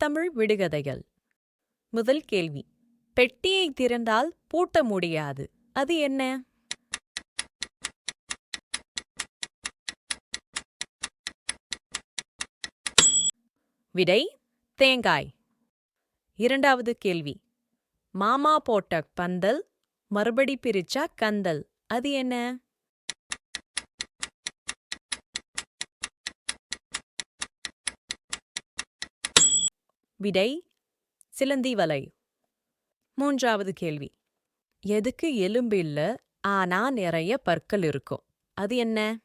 தமிழ் விடுகதைகள். முதல் கேள்வி. பெட்டியை திறந்தால் பூட்ட முடியாது. அது என்ன? விடை தேங்காய். இரண்டாவது கேள்வி. மாமா போட்ட பந்தல் மறுபடி பிரிச்சா கந்தல். அது என்ன? விடை சிலந்தி வலை மூன்றாவது கேள்வி. எதுக்கு எலும்பு இல்ல ஆனா நிறைய பற்கள் இருக்கும்? அது என்ன?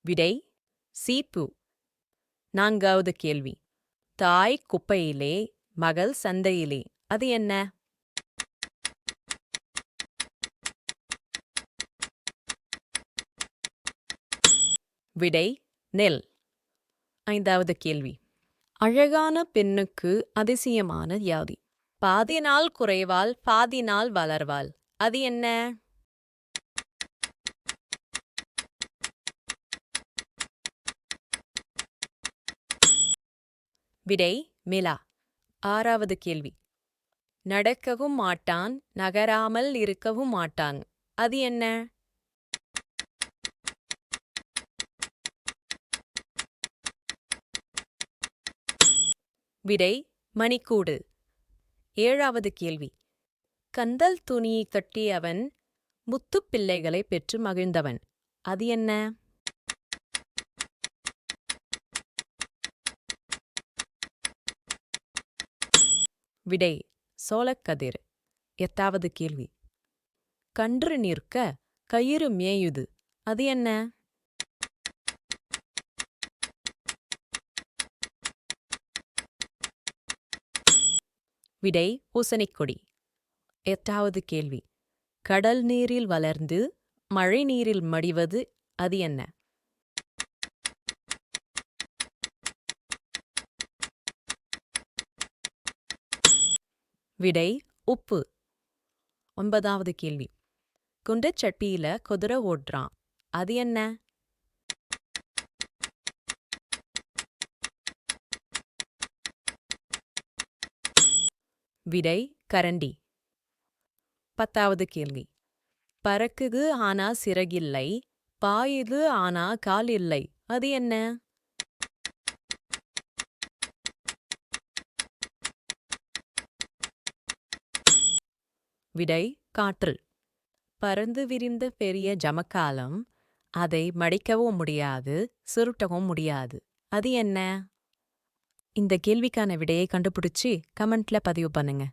விடை சீப்பு. நான்காவது கேள்வி. தாய் குப்பையிலே மகள் சந்தையிலே அது என்ன? விடை நெல். ஐந்தாவது கேள்வி. அழகான பெண்ணுக்கு அதிசயமான வியாதி. பாதி நாள் குறைவாள் பாதி நாள் வளர்வாள். அது என்ன? விடை மிலா. ஆறாவது கேள்வி. நடக்கவும் மாட்டான் நகராமல் இருக்கவும் மாட்டான். அது என்ன? விடை மணிக்கூடு. ஏழாவது கேள்வி. கந்தல் துணியை கட்டியவன் முத்துப் முத்துப்பிள்ளைகளை பெற்று மகிழ்ந்தவன். அது என்ன? விடை சோளக்கதிர் எத்தாவது கேள்வி. கன்று நிற்க கயிறு மேயுது. அது என்ன? விடை பூசணிக்கொடி. எட்டாவது கேள்வி. கடல் நீரில் வளர்ந்து மழை நீரில் மடிவது அது என்ன? விடை உப்பு. ஒன்பதாவது கேள்வி. குண்டச் சட்டியில குதிரை ஓடுறான் அது என்ன? விடை கரண்டி. பத்தாவது கேள்வி. பறக்குது ஆனா சிறகில்லை பாயுது ஆனா கால் இல்லை அது என்ன? விடை காற்று பறந்து விரிந்த பெரிய ஜமக்காலம் அதை மடிக்கவும் முடியாது சுருட்டவும் முடியாது அது என்ன? இந்த கேள்விக்கான விடையை கண்டுபிடிச்சு கமெண்ட்ல பதிவு பண்ணுங்க.